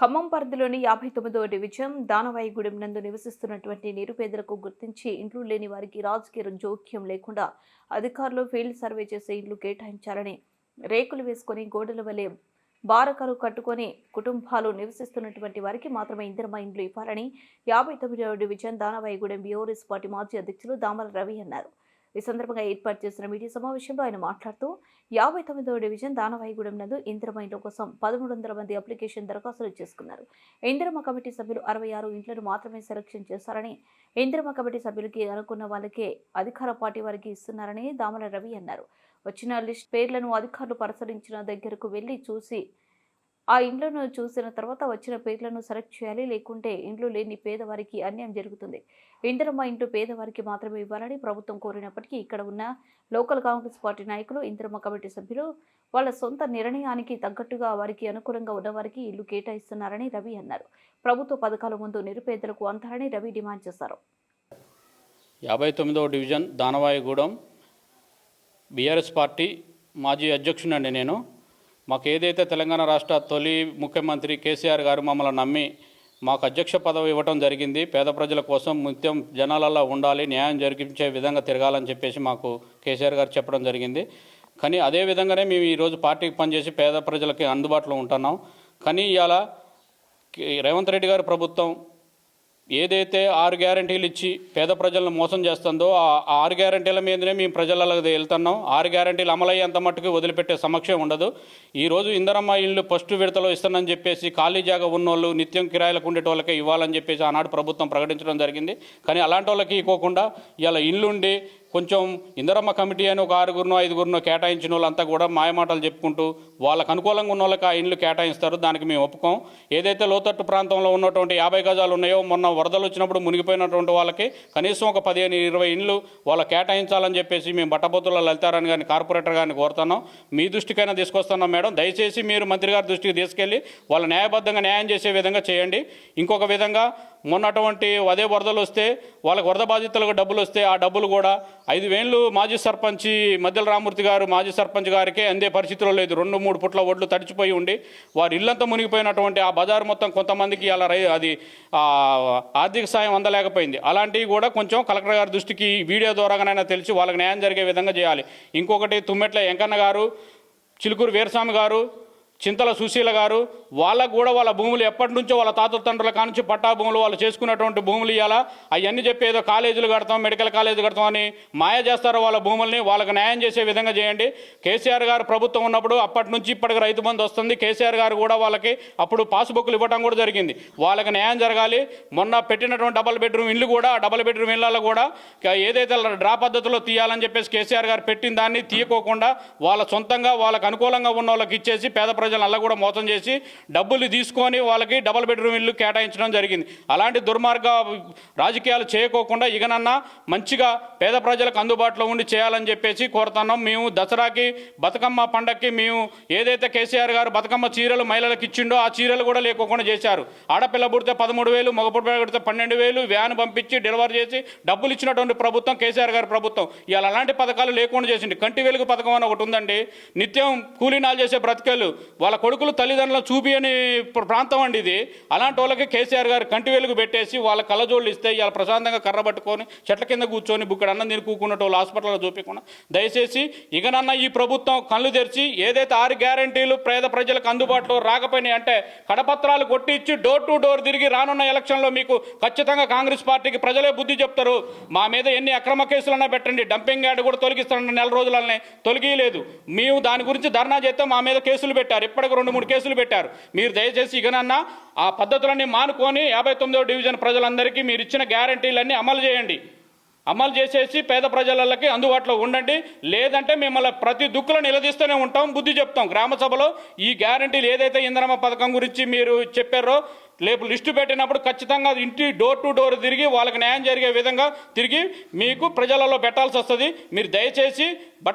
ఖమ్మం పరిధిలోని యాభై తొమ్మిదవ డివిజన్ దానవాయిగూడెం నందు నివసిస్తున్నటువంటి నిరుపేదలకు గుర్తించి ఇండ్లు లేని వారికి రాజకీయ జోక్యం లేకుండా అధికారులు ఫీల్డ్ సర్వే చేసే ఇండ్లు కేటాయించాలని రేకులు వేసుకొని గోడల వలె బారకరు కట్టుకొని కుటుంబాలు నివసిస్తున్నటువంటి వారికి మాత్రమే ఇందిరమ ఇండ్లు ఇవ్వాలని యాభై తొమ్మిదవ డివిజన్ దానవాయిగూడెం బిఓరిస్ పార్టీ మాజీ అధ్యక్షులు దామల రవి అన్నారు. ఈ సందర్భంగా ఏర్పాటు చేసిన మీడియా సమావేశంలో ఆయన మాట్లాడుతూ యాభై తొమ్మిదవ డివిజన్ దానవాయిగూడెం నందు ఇందిరమ ఇండ్ల కోసం పదమూడు వందల మంది అప్లికేషన్ దరఖాస్తులు చేసుకున్నారు. ఇందిరమ కమిటీ సభ్యులు అరవై ఆరు ఇండ్లను మాత్రమే సెలక్షన్ చేశారని ఇందిరమ కమిటీ సభ్యులకి అనుకున్న వాళ్ళకే అధికార పార్టీ వారికి ఇస్తున్నారని దామల రవి అన్నారు. వచ్చిన లిస్ట్ పేర్లను అధికారులు పరిశీలించిన దగ్గరకు వెళ్ళి చూసి ఆ ఇండ్లను చూసిన తర్వాత వచ్చిన పేర్లను సెలెక్ట్ చేయాలి. లేకుంటే ఇండ్లు లేని పేదవారికి అన్యాయం జరుగుతుంది. ఇందిరమ్మ ఇంట్లో పేదవారికి మాత్రమే ఇవ్వాలని ప్రభుత్వం కోరినప్పటికీ ఇక్కడ ఉన్న లోకల్ కాంగ్రెస్ పార్టీ నాయకులు ఇందిరమ్మ కమిటీ సభ్యులు వాళ్ళ సొంత నిర్ణయానికి తగ్గట్టుగా వారికి అనుకూలంగా ఉన్నవారికి ఇల్లు కేటాయిస్తున్నారని రవి అన్నారు. ప్రభుత్వ పథకాల ముందు నిరుపేదలకు అంతారని రవి డిమాండ్ చేశారు. యాభై తొమ్మిదవ డివిజన్ దానవాయిగూడెం బీఆర్ఎస్ పార్టీ మాజీ అధ్యక్షుడండి నేను. మాకు ఏదైతే తెలంగాణ రాష్ట్ర తొలి ముఖ్యమంత్రి కేసీఆర్ గారు మమ్మల్ని నమ్మి మాకు అధ్యక్ష పదవి ఇవ్వడం జరిగింది పేద ప్రజల కోసం నిత్యం జనాలలో ఉండాలి న్యాయం జరిగించే విధంగా తిరగాలని చెప్పేసి మాకు కేసీఆర్ గారు చెప్పడం జరిగింది. కానీ అదే విధంగానే మేము ఈరోజు పార్టీకి పనిచేసి పేద ప్రజలకి అందుబాటులో ఉంటున్నాం. కానీ ఇవాళ రేవంత్ రెడ్డి గారు ప్రభుత్వం ఏదైతే ఆరు గ్యారంటీలు ఇచ్చి పేద ప్రజలను మోసం చేస్తుందో ఆ ఆరు గ్యారంటీల మీదనే మేము ప్రజలకు వెళ్తున్నాం. ఆరు గ్యారంటీలు అమలయ్యేంత మట్టుకు వదిలిపెట్టే సమక్షం ఉండదు. ఈరోజు ఇందరమ్మ ఇల్లు ఫస్ట్ విడతలో ఇస్తానని చెప్పేసి ఖాళీ జాగా ఉన్నోళ్ళు నిత్యం కిరాయిలకు ఉండేటోళ్ళకే ఇవ్వాలని చెప్పేసి ఆనాడు ప్రభుత్వం ప్రకటించడం జరిగింది. కానీ అలాంటి వాళ్ళకి ఇవ్వకుండా ఇలా ఇల్లుండి కొంచెం ఇందరమ్మ కమిటీ అని ఒక ఆరుగురునో ఐదుగురునో కేటాయించిన వాళ్ళంతా కూడా మాయమాటలు చెప్పుకుంటూ వాళ్ళకు అనుకూలంగా ఉన్న వాళ్ళకి ఆ ఇండ్లు కేటాయిస్తారు. దానికి మేము ఒప్పుకోం. ఏదైతే లోతట్టు ప్రాంతంలో ఉన్నటువంటి యాభై గజాలు ఉన్నాయో మొన్న వరదలు వచ్చినప్పుడు మునిగిపోయినటువంటి వాళ్ళకి కనీసం ఒక పదిహేను ఇరవై ఇండ్లు వాళ్ళ కేటాయించాలని చెప్పేసి మేము బట్టబొత్తుల లలితారాన్ని కానీ కార్పొరేటర్ గారిని కోరుతున్నాం. మీ దృష్టికైనా తీసుకొస్తున్నాం మేడం. దయచేసి మీరు మంత్రి గారి దృష్టికి తీసుకెళ్ళి వాళ్ళ న్యాయబద్ధంగా న్యాయం చేసే విధంగా చేయండి. ఇంకొక విధంగా మొన్నటువంటి అదే వరదలు వస్తే వాళ్ళకి వరద బాధితులకు డబ్బులు వస్తే ఆ డబ్బులు కూడా ఐదు వేలు మాజీ సర్పంచ్ మధ్యల రామూర్తి గారు మాజీ సర్పంచ్ గారికే అందే పరిస్థితిలో లేదు. రెండు మూడు పుట్ల ఒడ్లు తడిచిపోయి ఉండి వారి ఇల్లంతా మునిగిపోయినటువంటి ఆ బజారు మొత్తం కొంతమందికి అలా రై అది ఆర్థిక సాయం అందలేకపోయింది. అలాంటివి కూడా కొంచెం కలెక్టర్ గారి దృష్టికి వీడియో ద్వారాగానైనా తెలిసి వాళ్ళకి న్యాయం జరిగే విధంగా చేయాలి. ఇంకొకటి తుమ్మెట్ల వెంకన్న గారు చిలుకూరు వీరస్వామి గారు చింతల సుశీల గారు వాళ్ళకు కూడా వాళ్ళ భూములు ఎప్పటి నుంచో వాళ్ళ తాత తండ్రుల కానుంచి పట్టా భూములు వాళ్ళు చేసుకున్నటువంటి భూములు ఇవ్వాలా అవన్నీ చెప్పి ఏదో కాలేజీలు కడతాం మెడికల్ కాలేజీలు కడతాం అని మాయ చేస్తారు వాళ్ళ భూముల్ని. వాళ్ళకి న్యాయం చేసే విధంగా చేయండి. కేసీఆర్ గారు ప్రభుత్వం ఉన్నప్పుడు అప్పటి నుంచి ఇప్పటికి రైతు బంధు వస్తుంది. కేసీఆర్ గారు కూడా వాళ్ళకి అప్పుడు పాస్బుక్లు ఇవ్వడం కూడా జరిగింది. వాళ్ళకి న్యాయం జరగాలి. మొన్న పెట్టినటువంటి డబల్ బెడ్రూమ్ ఇల్లు కూడా డబల్ బెడ్రూమ్ ఇళ్ళలో కూడా ఏదైతే డ్రా పద్ధతిలో తీయాలని చెప్పేసి కేసీఆర్ గారు పెట్టిన దాన్ని తీయకోకుండా వాళ్ళ సొంతంగా వాళ్ళకు అనుకూలంగా ఉన్న వాళ్ళకి ఇచ్చేసి పేద ప్రజలు అలా కూడా మోసం చేసి డబ్బులు తీసుకొని వాళ్ళకి డబల్ బెడ్రూమ్ ఇల్లు కేటాయించడం జరిగింది. అలాంటి దుర్మార్గ రాజకీయాలు చేయకోకుండా ఇకనన్నా మంచిగా పేద ప్రజలకు అందుబాటులో ఉండి చేయాలని చెప్పేసి కోరుతున్నాం. మేము దసరాకి బతుకమ్మ పండక్కి మేము ఏదైతే కేసీఆర్ గారు బతుకమ్మ చీరలు మహిళలకు ఇచ్చిండో ఆ చీరలు కూడా లేకోకుండా చేశారు. ఆడపిల్ల పుడితే పదమూడు వేలు మగపిల్ల పుడితే పన్నెండు వేలు వ్యాన్ పంపించి డెలివరీ చేసి డబ్బులు ఇచ్చినటువంటి ప్రభుత్వం కేసీఆర్ గారి ప్రభుత్వం. ఇలా అలాంటి పథకాలు లేకుండా చేసింది. కంటి వెలుగు పథకం అని ఒకటి ఉందండి. నిత్యం కూలీనాలు చేసే బ్రతికేళ్ళు వాళ్ళ కొడుకులు తల్లిదండ్రులను చూపి అని ప్రాంతం అండి ఇది. అలాంటి వాళ్ళకి కేసీఆర్ గారు కంటి వెలుగు పెట్టేసి వాళ్ళ కళ్ళజోళ్ళు ఇస్తే ఇవాళ ప్రశాంతంగా కర్ర పట్టుకొని చెట్ల కింద కూర్చొని బుక్కడ అన్నం నేను కూకున్నట్టు వాళ్ళు హాస్పిటల్లో చూపించకుండా దయచేసి ఇకనన్నా ఈ ప్రభుత్వం కళ్ళు తెరిచి ఏదైతే ఆరు గ్యారంటీలు పేద ప్రజలకు అందుబాటులో రాకపోయినాయి అంటే కడపత్రాలు కొట్టి ఇచ్చి డోర్ టు డోర్ తిరిగి రానున్న ఎలక్షన్లో మీకు ఖచ్చితంగా కాంగ్రెస్ పార్టీకి ప్రజలే బుద్ధి చెప్తారు. మా మీద ఎన్ని అక్రమ కేసులన్నా పెట్టండి. డంపింగ్ యార్డ్ కూడా తొలగిస్తానన్న నెల రోజులనే తొలగియలేదు. మేము దాని గురించి ధర్నా చేస్తే మా మీద కేసులు పెట్టారు. ఇప్పటికి రెండు మూడు కేసులు పెట్టారు. మీరు దయచేసి ఇకనన్నా ఆ పద్ధతులన్నీ మానుకొని యాభై తొమ్మిదో డివిజన్ ప్రజలందరికీ మీరు ఇచ్చిన గ్యారంటీలన్నీ అమలు చేయండి. అమలు చేసేసి పేద ప్రజలకి అందుబాటులో ఉండండి. లేదంటే మిమ్మల్ని ప్రతి దుక్కులో నిలదీస్తూనే ఉంటాం బుద్ధి చెప్తాం. గ్రామ సభలో ఈ గ్యారంటీలు ఏదైతే ఇంధనమ్మ పథకం గురించి మీరు చెప్పారో రేపు లిస్టు పెట్టినప్పుడు ఖచ్చితంగా ఇంటి డోర్ టు డోర్ తిరిగి వాళ్ళకి న్యాయం జరిగే విధంగా తిరిగి మీకు ప్రజలలో పెట్టాల్సి వస్తుంది. మీరు దయచేసి బట్